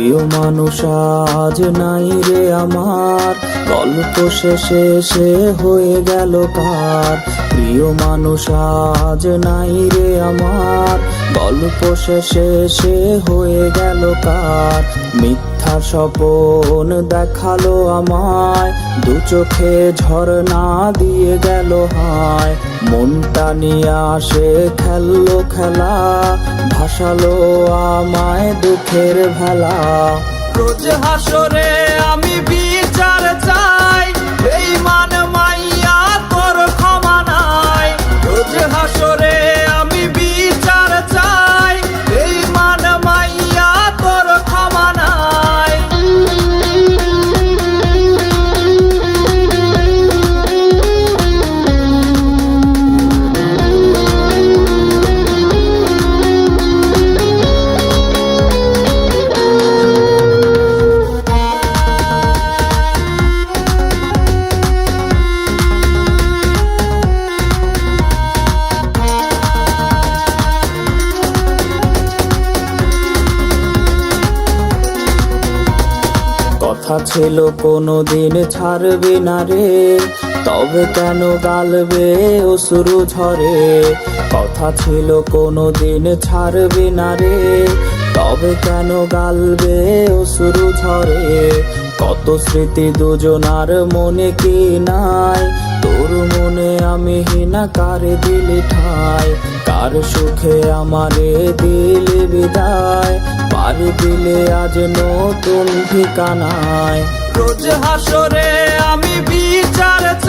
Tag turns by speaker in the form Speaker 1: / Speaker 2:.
Speaker 1: মানুষ, আজ নাই রে আমার। গল্প শেষে সে হয়ে গেল কার প্রিয় মানুষ, আজ নাই রে আমার। গল্প শেষে সে হয়ে গেল কার মিথ্যা স্বপন দেখাল আমায়। দু চোখে ঝর্ণা দিয়ে গেল হায়। মনটা নিয়ে আসে খেললো খেলা, ভাসালো আমায় দুঃখের ভেলা। রোজ হাসরে আমি বিচার চাই। কথা ছিল কোনো দিন ছাড়বে না রে। তবে কেন গালবে ও শুরু ঝরে কথা ছিল কোনো দিন ছাড়বে না রে। তবে কেন গালবে ও শুরু ঝরে কত স্মৃতি দুজনার মনে কি নাই? আমি কার দিল ঠায়? কার সুখে আমারে দিলে বিদায়? পার দিলে আজ নতুন ঠিকানায়। রোজ হাসরে আমি বিচার